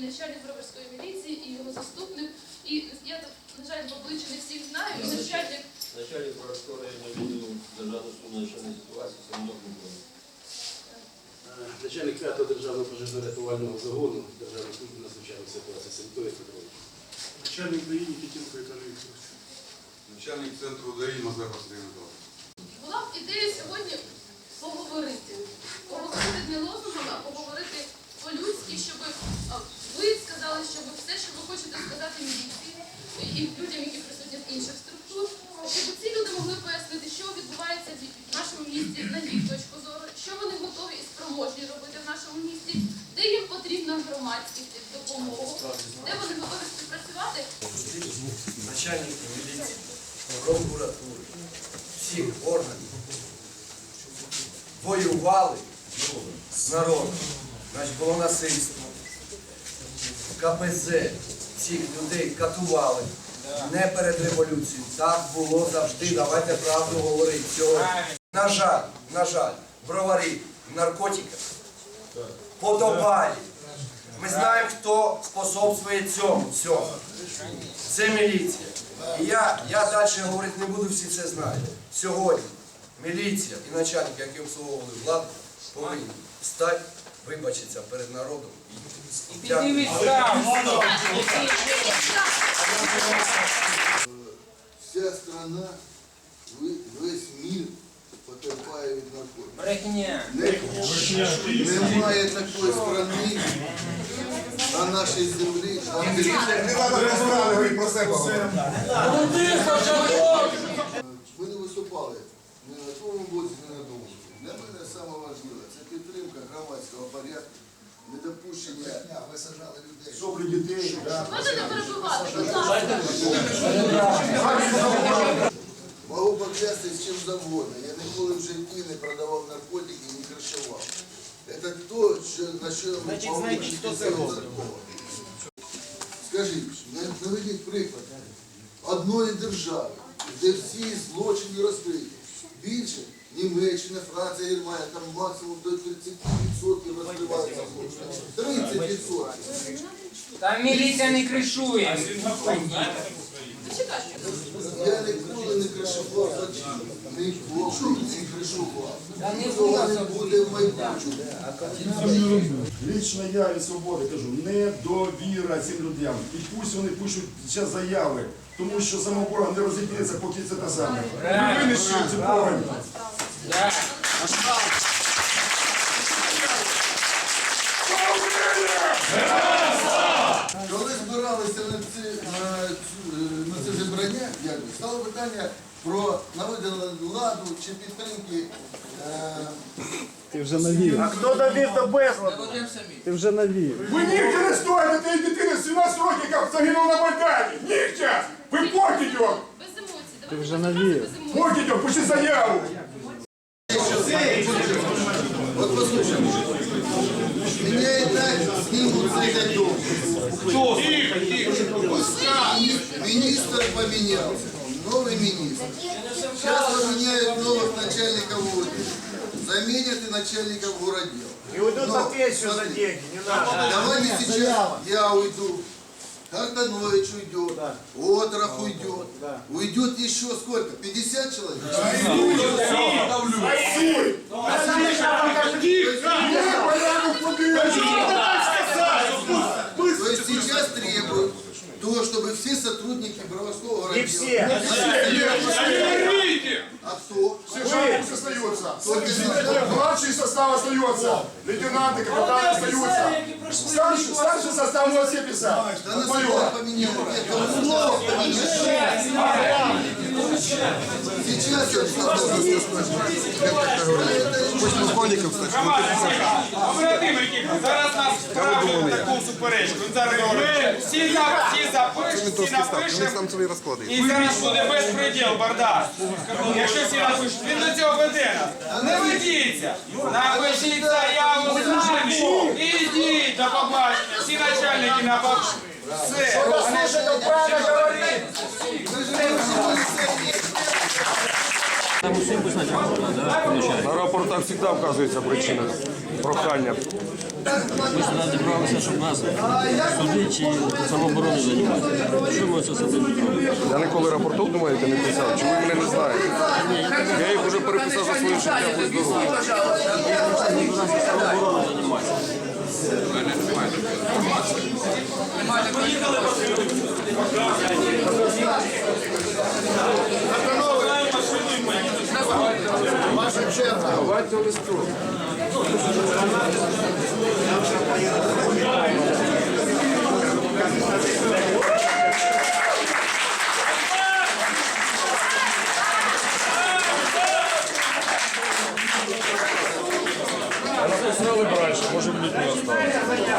і начальник Броварської міліції, і його заступник. І я тут, на жаль, в обличчя не всіх знаю, і начальник Начальник Воровського районного відділу Державної служби надзвичайної ситуації Семенов Микола. Е, Начальник 5-го державного пожежно-рятувального загону Державної служби надзвичайних ситуацій Сенькович Петрович. Начальник ДАІ Нікітенко Віталій Вікторович. Начальник центру ДАІ Мазар Василь Миколаївич. була б ідея сьогодні поговорити. Поговорити не лозунгом, а поговорити по-людськи, щоб ви сказали, щоб все, що ви хочете сказати міліції і людям, які присутні з інших структур, щоб ці люди могли пояснити, що відбувається в нашому місті на їх точку зору, що вони готові і спроможні робити в нашому місті, де їм потрібна громадськість допомога, де вони готові співпрацювати. начальники міліції, прокуратури, всіх органів воювали з народом. Значить, було насильство. КПЗ цих людей катували. Не перед революцією. Так було завжди. Давайте правду говорити. Цього. На жаль, на жаль, броварі, наркотики, подобалі. Ми знаємо, хто способствує цьому всьому. Це міліція. І я, я далі говорити не буду, всі це знають. Сьогодні міліція і начальники, які обслуговували владу, повинні встати, вибачитися перед народом. І Дякую. Вся страна, весь мір потерпає від наркотиків. Немає такої страни на нашій землі, Не треба про себе. ми не виступали ні на тому боці, ні на тому. Для мене саме важливе це підтримка громадського порядку, недопущення висаджали людей. Соплі дітей, да. Можете не перебувати, будь ласка. Могу поклястись чим завгодно. Я ніколи в житті не продавав наркотики і не кришував. Це то, що, на що ми повинні спеціалізувати. Скажіть, наведіть приклад одної держави, де всі злочини розкриті. Більше Німеччина, Франція, Германія, там максимум до 30% розкриваються 30%. Там міліція не кришує. Я ніколи не кришував злочин. Ніколи не кришував. Та не Цього не буде в майбутньому. Лично я від свободи кажу, недовіра цим людям. І пусть вони пишуть зараз заяви, тому що самооборона не розіб'ється, поки це те саме. Винищують цю погань. Да. Коли збиралися на це, на, цю- на це зібрання, якби, стало питання про наведення ладу чи підтримки. Е, А хто довів до безладу? Ти вже навів. Ви нігде не стоїте, ти дитина 17 років, яка загинула на Майдані. Нігде! Ви портите його! Без емоцій. Давайте вже без емоцій. Портите його, пиши заяву! Знімуть з цих дом. Министр поменялся, новый министр. Сейчас поменяют новых начальников УВД. Заменят и начальников городдел. И уйдут на пенсию за деньги, не надо. Давайте сейчас я уйду. Картанович уйдет, Отров уйдет. Уйдет еще сколько? 50 человек? То чтобы все сотрудники Броварского городдела... Не все. А кто? Пусть остается. Только за- Младший состав остается. Лейтенанты, капитаны остаются. Старший, старший состав у вас все писал. Да на завод поменяли. Нет, коммунов поменяли. Сейчас я Побратими, які зараз нас вправили таку суперечку. Зараз всі, за- всі запишуть, всі напишемо. І зараз буде безпреділ, бардак. Якщо всі напишуть, він до цього веде нас. Не ведіться. Напишіть заяву самі. І йдіть до побачення. Всі начальники на побачення. Все. Вони ж правильно говорять. Не полицейские. На рапортах завжди вказується причина прохання. Ми сюди зібралися, щоб нас суди чи самооборони займатися. Що ми це сидимо? Я ніколи рапортов, думаєте, не писав. Чи ви мене не знаєте? Я їх вже переписав за своє життя по здоров'ю. Самооборони займатися. Ваша Давайте листок. Раз мы сняли раньше, может быть, не осталось.